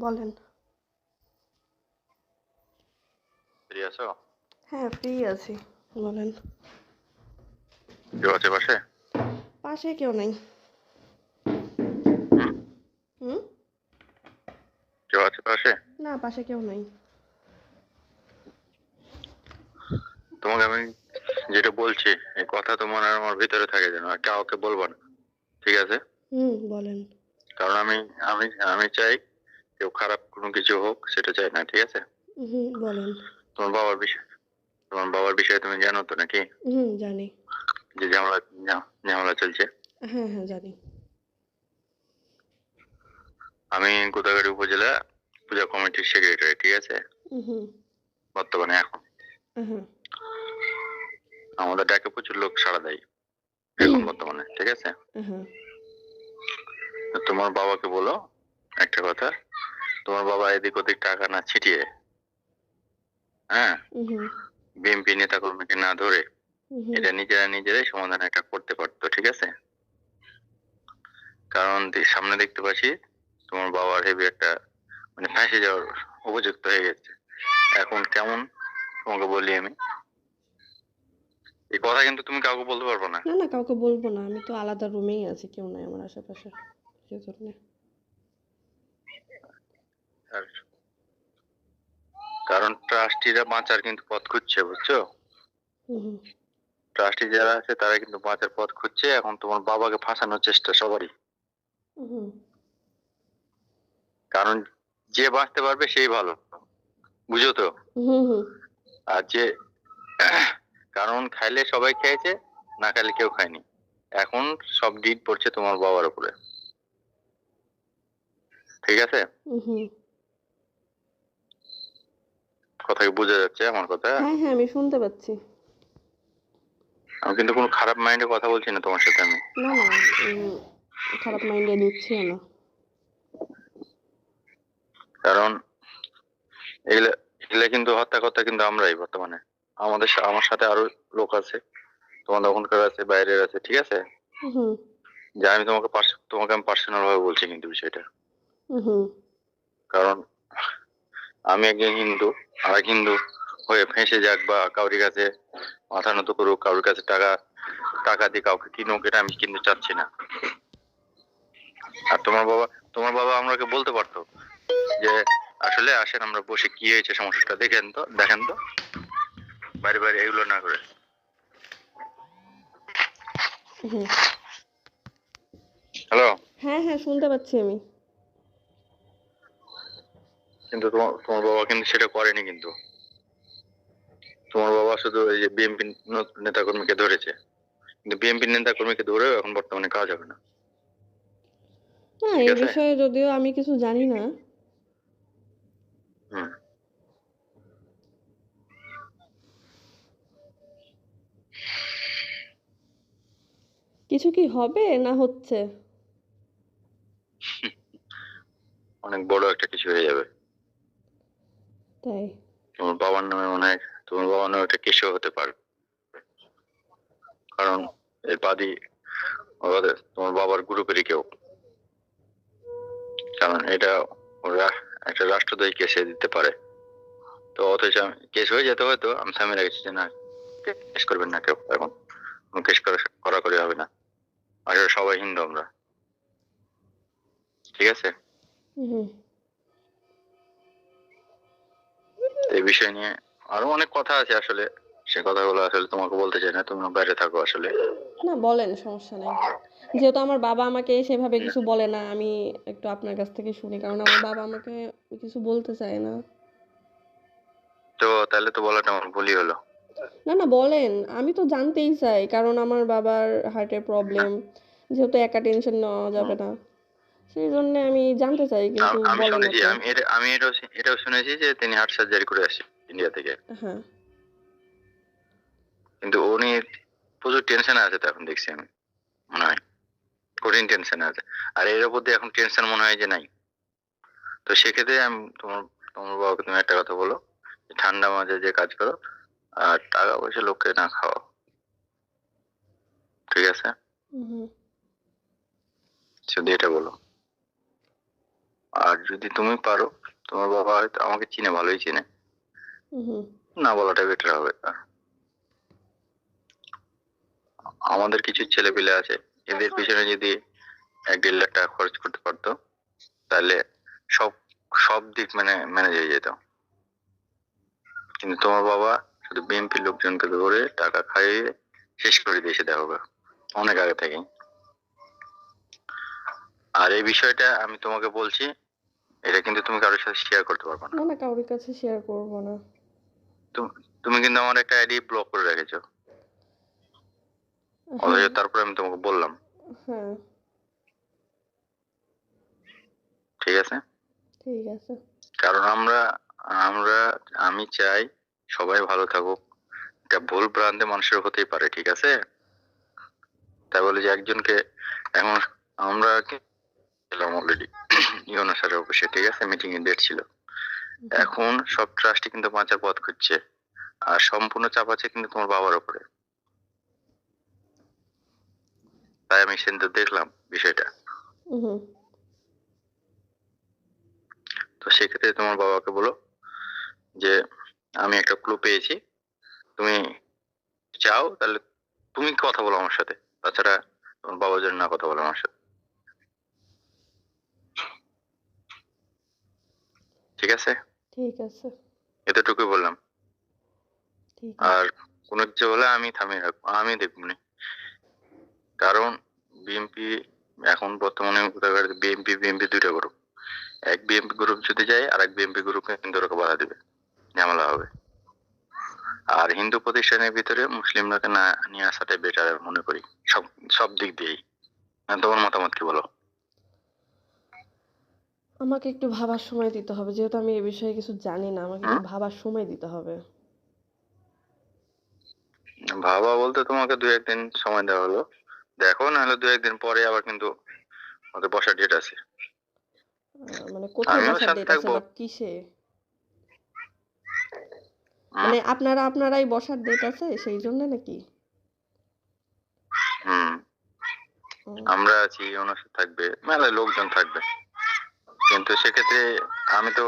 বলেন। ফ্রি আছো? হ্যাঁ ফ্রি আছি বলেন। কেউ আছে পাশে? পাশে কেউ নেই। হুম। কেউ আছে পাশে? না পাশে কেউ নেই। তোমাকে আমি যেটা বলছি এই কথা তোমার আর আমার ভিতরে থাকে যেন কাউকে বলব না। ঠিক আছে? হুম বলেন। কারণ আমি আমি আমি চাই কেউ খারাপ কোনো কিছু হোক সেটা চাই না ঠিক আছে? হুম বলেন। তোমার বাবার বিষয় তোমার বাবার বিষয়ে তুমি জানো তো নাকি? হুম জানি। যে ঝামেলা ঝামেলা চলছে। হ্যাঁ হ্যাঁ জানি। আমি গোদাগাড়ি উপজেলা পূজা কমিটির সেক্রেটারি ঠিক আছে? বর্তমানে এখন। আমাদের ডাকে প্রচুর লোক সাড়া দেয় এখন বর্তমানে ঠিক আছে? তোমার বাবাকে বলো একটা কথা। তোমার বাবা এদিক ওদিক টাকা না ছিটিয়ে হ্যাঁ? বিএনপি নেতা কর্মীকে না ধরে এটা নিজেরা নিজেরাই সমাধান একটা করতে পারতো ঠিক আছে? কারণ সামনে দেখতে পাচ্ছি তোমার বাবার হেভি একটা মানে ফাঁসে যাওয়ার উপযুক্ত হয়ে গেছে। এখন কেমন? তোমাকে বলি আমি। এই কথা কিন্তু তুমি কাউকে বলতে পারব না। না না কাউকে বলব না। আমি তো আলাদা রুমেই আছি কেউ নাই আমার আশেপাশে। সেজন্য আর কারণ ট্রাস্টিরা বাঁচার কিন্তু পথ খুঁজছে বুঝছ? ট্রাস্টি যারা আছে তারা কিন্তু বাঁচার পথ খুঁজছে। এখন তোমার বাবাকে ফাঁসানোর চেষ্টা সবারই। কারণ যে বাঁচতে পারবে সেই ভালো। বুঝো তো? আর যে কারণ খাইলে সবাই খেয়েছে না খাইলে কেউ খায়নি। এখন সব ডিট পড়ছে তোমার বাবার উপরে। ঠিক আছে? কথা কি বোঝা যাচ্ছে আমার কথা? হ্যাঁ হ্যাঁ আমি শুনতে পাচ্ছি। আমি কিন্তু কোনো খারাপ মাইন্ডে কথা বলছি না তোমার সাথে আমি। না না খারাপ মাইন্ডে নিচ্ছিও না। কারণ এগুলা এগুলা কিন্তু হত্যা কথা কিন্তু আমরাই বর্তমানে। আমাদের আমার সাথে আরও লোক আছে তোমাদের ওখানকার আছে বাইরের আছে ঠিক আছে? যা আমি তোমাকে তোমাকে আমি পার্সোনাল ভাবে বলছি কিন্তু বিষয়টা। কারণ আমি একজন হিন্দু আর এক হিন্দু হয়ে ফেঁসে যাক বা কাউরি কাছে মাথা নত করুক কারোর কাছে টাকা টাকা দিয়ে কাউকে কিনুক এটা আমি কিন্তু চাচ্ছি না। আর তোমার বাবা তোমার বাবা আমাকে বলতে পারতো যে আসলে আসেন আমরা বসে কি হয়েছে সমস্যাটা দেখেন তো দেখেন তো। বাইরে বাইরে এগুলো না করে। হ্যালো? হ্যাঁ হ্যাঁ শুনতে পাচ্ছি আমি। কিন্তু তোমার তোমার বাবা কিন্তু সেটা করেনি কিন্তু। তোমার বাবা শুধু এই যে বিএনপি নেতা কর্মীকে ধরেছে। কিন্তু বিএনপি নেতা কর্মীকে ধরেও এখন বর্তমানে কাজ হবে না। না এই বিষয়ে যদিও আমি কিছু জানি না। কিছু কি হবে না হচ্ছে? অনেক বড় একটা কিছু হয়ে যাবে। তাই? তোমার বাবার নামে মনে হয় তোমার বাবার নামে একটা কেসও হতে পারে। কারণ এর বাদী ওদের তোমার বাবার গ্রুপেরই কেউ। কারণ এটা ওরা একটা রাষ্ট্রদ্রোহী কেসে দিতে পারে। তো অথচ কেস হয়ে যেতে হয়তো আমি থামিয়ে রেখেছি যে না কেস করবেন না কেউ এখন। কেস করা করাকরি হবে না। আসলে সবাই হিন্দু আমরা। ঠিক আছে? হুম। বিষয় নিয়ে আরও অনেক কথা আছে আসলে। সে কথাগুলো আসলে তোমাকে বলতে চাই না তুমি বাইরে থাকো আসলে। না বলেন সমস্যা নেই। যেহেতু আমার বাবা আমাকে সেভাবে কিছু বলে না আমি একটু আপনার কাছ থেকে শুনি কারণ আমার বাবা আমাকে কিছু বলতে চায় না। তো তাহলে তো বলাটা আমার ভুলই হলো। না না বলেন আমি তো জানতেই চাই কারণ আমার বাবার হার্টের প্রবলেম যেহেতু একা টেনশন নেওয়া যাবে না। সেই জন্য আমি জানতে চাই কিন্তু আমি বলেন শুনেছি। আমি এটা আমি এটাও এটাও শুনেছি যে তিনি হার্ট সার্জারি করে আসে ইন্ডিয়া থেকে। হ্যাঁ কিন্তু উনি প্রচুর টেনশনে আছে তো এখন দেখছি আমি। মনে হয়। কঠিন টেনশনে আছে। আর এর উপর দিয়ে এখন টেনশন মনে হয় যে নাই। তো সেক্ষেত্রে আমি তোমার তোমার বাবাকে তুমি একটা কথা বলো ঠান্ডা মাঝে যে কাজ করো আর টাকা পয়সা লোককে না খাওয়া ঠিক আছে? শুধু এটা বলো। আর যদি তুমি পারো তোমার বাবা হয়তো আমাকে চিনে ভালোই চিনে। না বলাটা বেটার হবে। আমাদের কিছু ছেলে পেলে আছে এদের পিছনে যদি এক দেড় লাখ টাকা খরচ করতে পারতো তাহলে সব সব দিক মানে ম্যানেজ হয়ে যেত। কিন্তু তোমার বাবা শুধু বিএনপি লোকজনকে ধরে টাকা খাইয়ে শেষ করে দিয়েছে দেখো অনেক আগে থেকেই। আর এই বিষয়টা আমি তোমাকে বলছি এটা কিন্তু তুমি কারোর সাথে শেয়ার করতে পারবে না। না না কারোর কাছে শেয়ার করব না। তুমি কিন্তু আমার একটা আইডি ব্লক করে রেখেছো। অথচ তারপরে আমি তোমাকে বললাম। ঠিক আছে? ঠিক আছে। কারণ আমরা আমরা আমি চাই সবাই ভালো থাকুক। এটা ভুল ভ্রান্তি মানুষের হতেই পারে ঠিক আছে? তাই বলে যে একজনকে এখন আমরা ছিলাম অলরেডি ইউনো স্যারের অফিসে ঠিক আছে? মিটিং এর ডেট ছিল। এখন সব ট্রাস্টই কিন্তু বাঁচার পথ খুঁজছে আর সম্পূর্ণ চাপ আছে কিন্তু তোমার বাবার উপরে। তাই আমি সেদিন তো দেখলাম বিষয়টা। তো সেক্ষেত্রে তোমার বাবাকে বলো যে আমি একটা ক্লু পেয়েছি তুমি চাও তাহলে তুমি কথা বলো আমার সাথে তাছাড়া তোমার বাবা জন্য না কথা বলো আমার সাথে। ঠিক আছে? ঠিক আছে। এতটুকুই বললাম। ঠিক আর কোনো কিছু হলে আমি থামিয়ে রাখব আমি দেখব নি। কারণ বিএনপি এখন বর্তমানে বিএনপি বিএনপি দুইটা গ্রুপ এক বিএনপি গ্রুপ যদি যায় আর এক বিএনপি গ্রুপকে কিন্তু ওরা বাধা দেবে ঝামেলা হবে। আর হিন্দু প্রতিষ্ঠানের ভিতরে মুসলিমরাকে না নিয়ে আসাটাই বেটার মনে করি। সব সব দিক দিয়েই। তোমার মতামত কি বলো? আমাকে একটু ভাবার সময় দিতে হবে। যেহেতু আমি এ বিষয়ে কিছু জানি না আমাকে একটু ভাবার সময় দিতে হবে। ভাবা বলতে তোমাকে দু একদিন সময় দেওয়া হলো। দেখো নাহলে দু একদিন পরে আবার কিন্তু আমাদের বসার ডেট আছে। মানে কোথায় বসার ডেট আছে বা কিসে? মানে আপনারা আপনারাই বসার ডেট আছে সেই জন্য নাকি? আমরা আছি ওনার থাকবে মেলায় লোকজন থাকবে। কিন্তু সেক্ষেত্রে আমি তো